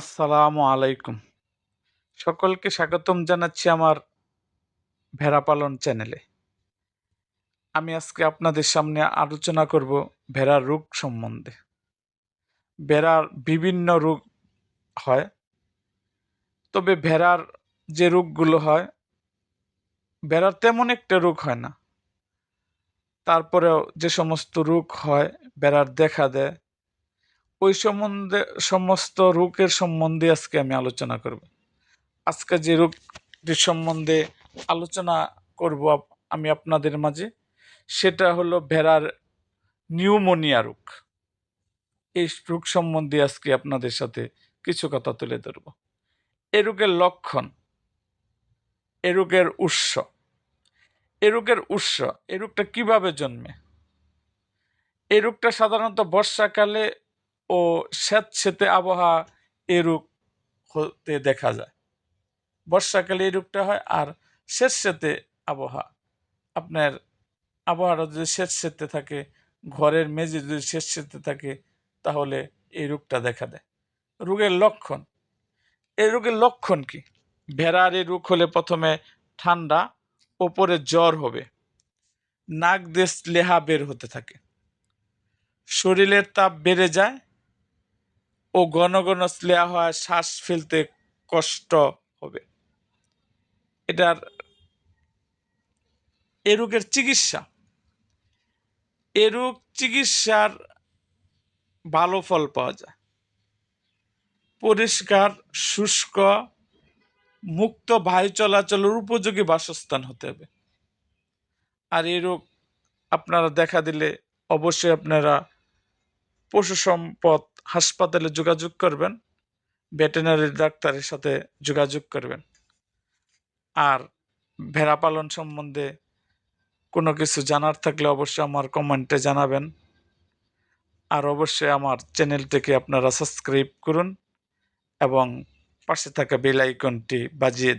আসসালামু আলাইকুম। সকলকে স্বাগতম জানাচ্ছি আমার ভেড়া পালন চ্যানেলে। আমি আজকে আপনাদের সামনে আলোচনা করব ভেড়ার রোগ সম্বন্ধে। ভেড়ার বিভিন্ন রোগ হয়, তবে ভেড়ার যে রোগগুলো হয়, ভেড়ার তেমন একটা রোগ হয় না। তারপরেও যে সমস্ত রোগ হয় বেড়ার দেখা দেয় ওই সম্বন্ধে, সমস্ত রোগের সম্বন্ধে আজকে আমি আলোচনা করব। আজকে যে রোগটির সম্বন্ধে আলোচনা করব আমি আপনাদের মাঝে, সেটা হলো ভেড়ার নিউমোনিয়া রোগ। এই রোগ সম্বন্ধে আজকে আপনাদের সাথে কিছু কথা তুলে ধরব। এ রোগের লক্ষণ, এ রোগের উৎস, এ রোগের উৎস, এ রোগটা কীভাবে জন্মে? এ রোগটা সাধারণত বর্ষাকালে ও স্যাঁতসেঁতে আবহাওয়া এই রোগ হতে দেখা যায়। বর্ষাকালে এই রোগটা হয় আর স্যাঁতসেঁতে আবহাওয়া। আপনার আবহাওয়াটা যদি স্যাঁতসেঁতে থাকে, ঘরের মেঝে যদি স্যাঁতসেঁতে থাকে, তাহলে এই রোগটা দেখা দেয়। রোগের লক্ষণ। এই রোগের লক্ষণ কি? ভেড়ার এই রোগ হলে প্রথমে ঠান্ডা, ওপরে জ্বর হবে। নাক দেশ লেহা বের হতে থাকে। শরীরের তাপ বেড়ে যায় ও ঘন ঘন স্লেহা হয় শ্বাস ফেলতে কষ্ট হবে। এটার এ রোগের চিকিৎসা। এ রোগ চিকিৎসার ভালো ফল পাওয়া যায়। পরিষ্কার, শুষ্ক, মুক্ত বায়ু চলাচলের উপযোগী বাসস্থান হতে হবে। আর এই রোগ আপনারা দেখা দিলে অবশ্যই আপনারা পশু সম্পদ হাসপাতালে যোগাযোগ করবেন ভেটেনারি ডাক্তারের সাথে যোগাযোগ করবেন। আর ভেড়া পালন সম্বন্ধে কোনো কিছু জানার থাকলে অবশ্যই আমার কমেন্টে জানাবেন। আর অবশ্যই আমার চ্যানেলটিকে আপনারা সাবস্ক্রাইব করুন এবং পাশে থাকা বেল আইকনটি বাজিয়ে